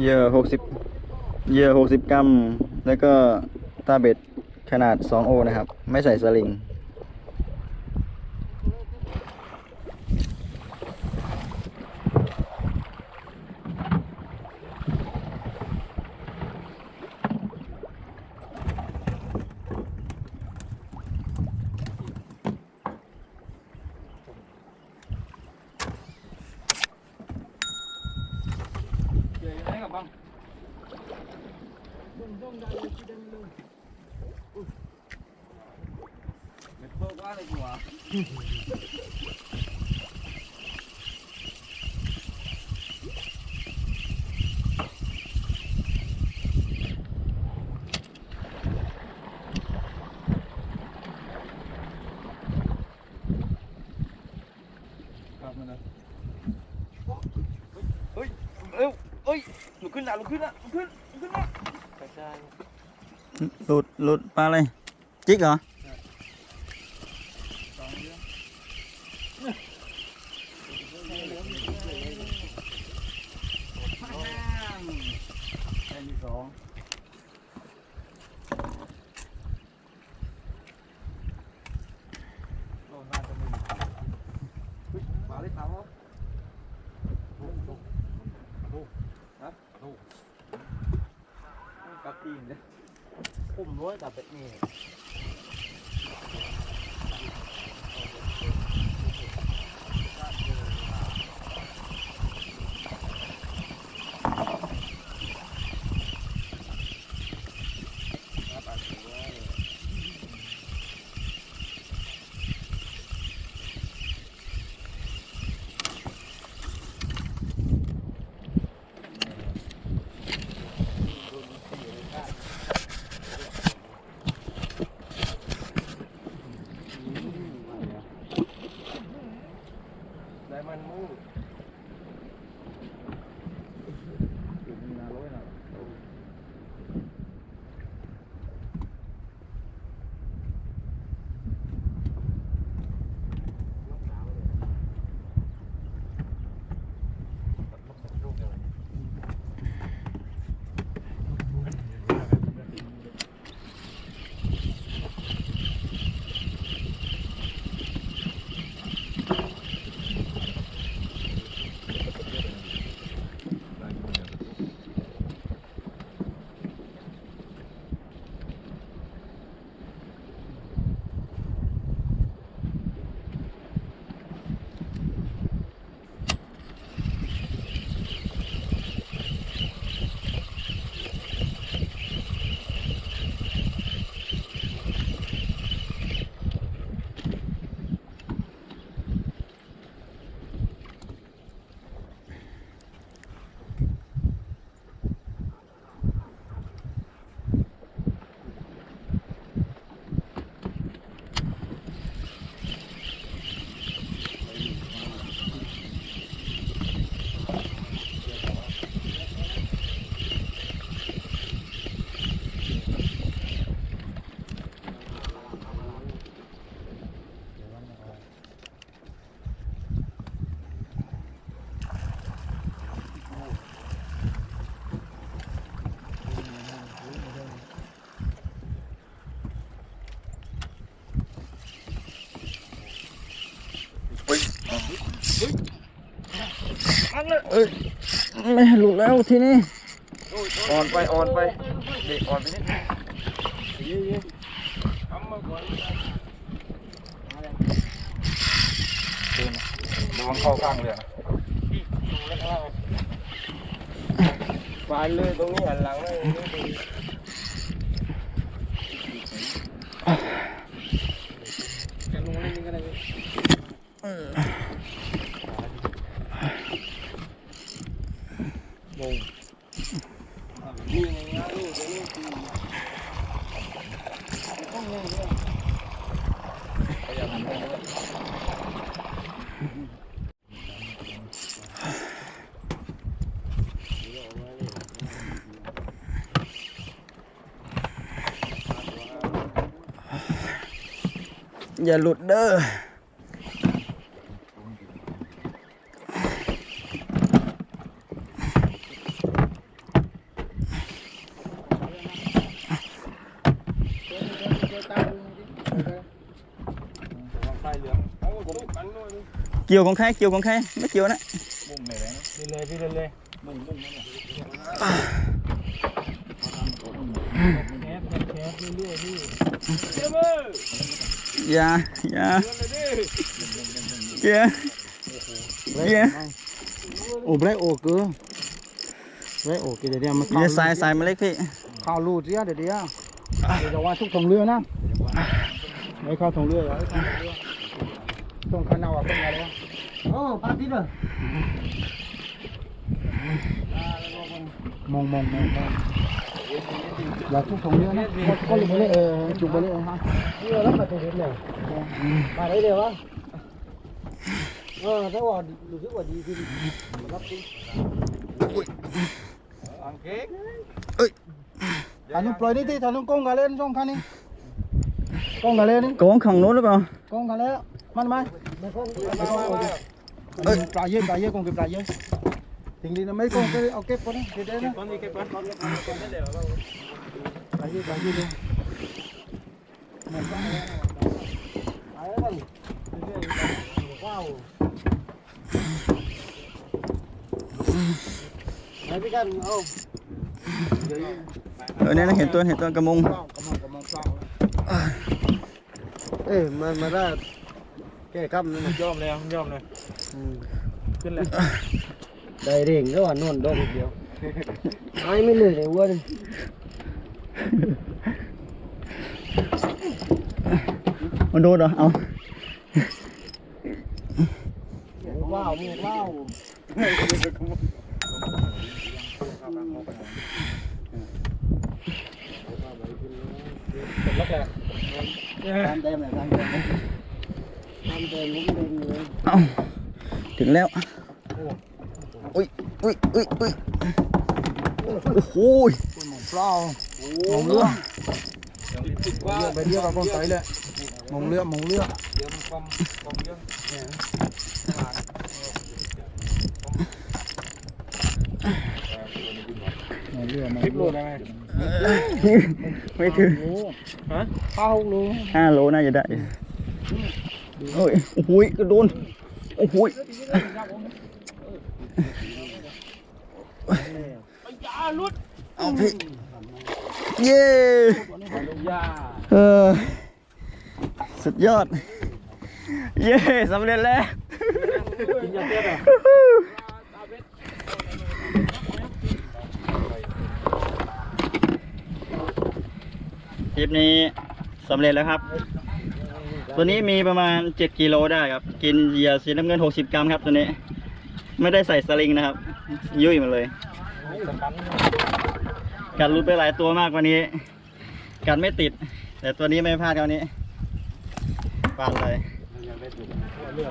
เหยื่อหกสิบเหยื่อหกสิบกรัม แล้วก็ตาเบ็ดขนาดสองโอ นะครับ ไม่ใส่สลิง Vâng. Vâng, vâng, đây là chi đen luôn. Ui. Mệt mơ quá này của. ฮ้ยลุกขึ้นนะลุกขึ้นนะลุกขึ้นลุกขึ้นนะหลุดหลุดปลาเลยจิกเหรอสองตีนเลยคุ้มร้อยกั่เบ็นี้เลยเอ้ย ไม่หลุดแล้วทีนี้อ่อนไปอ่อนไปเด็กอ่อนไปนิดระวังเข้าข้างเลยนะฟานเลยตรงนี้หันหลังเลยจะลง่กเลยอย่าหลุดเด้อ chiều con khác chiều con khác nó chiều đó dạ dạ dạ dạ ồ black ồ cứ black ồ kia để mà dạ sai sai mà lấy phi khao lụt chứ để đi à để cho qua xúc thùng lưa nè mấy khao thùng lưa rồi con khăn nào con nào luôn ô ba tí rồi mong mong mong mong là dạ, cũng không nữa nhé con con lấy lấy chụp lấy ha nhiều lắm mà tôi đến này bà đấy đều á ờ thế hòa được giúp quả gì thì lắp đi ăn kế anh ploi đi thì thằng con gà lên trong khăn đi con gà lên đi con không nốt nữa con con gà lên mạnh mạnh traje, traje, con que traje. Tinggi na may kong kay okay po na, dito na. Kon ni kay pa. Traje, traje do. Ay, ay. Wow. Đây kan, oh. Ở đây nó hiện tuần, hiện tuần cầm mông. Ê, mà mà ra กกำนีมันยอมเลยยอมเลยขึ้นแล้ว ได้เร่งแล้ว่านอนดมเดียวไายไม่เลยเลยวัวนี่มันโดนเหรอเอาว้าวมีว้าวร็จกแล้วแตามเต็มเลยตามเต็มเอาถึงแล้วอุ้ยอุ้ยอุ้ยอุ้ยโอ้โหหมงเปล่าหมงเลือดไปเรียดกับกองไตเลยมงเลือดมงเลือดสิบโลได้ไหมไม่ถึงฮะห้าโลห้าโลน่าจะได้โอ้ย โอ้ย กระโดนโอ้ยเอาพี่เย้ เออ สุดยอด เย้ สำเร็จแล้วคลิปนี้สำเร็จแล้วครับตัวนี้มีประมาณ7กิโลได้ครับ กินเหยื่อสีน้ำเงิน 60 กรัมครับตัวนี้ ไม่ได้ใส่สลิงนะครับ ยุ่ยมาเลย กัดรูดไปหลายตัวมากวันนี้ กัดไม่ติด แต่ตัวนี้ไม่พลาดคราวนี้ปันเลย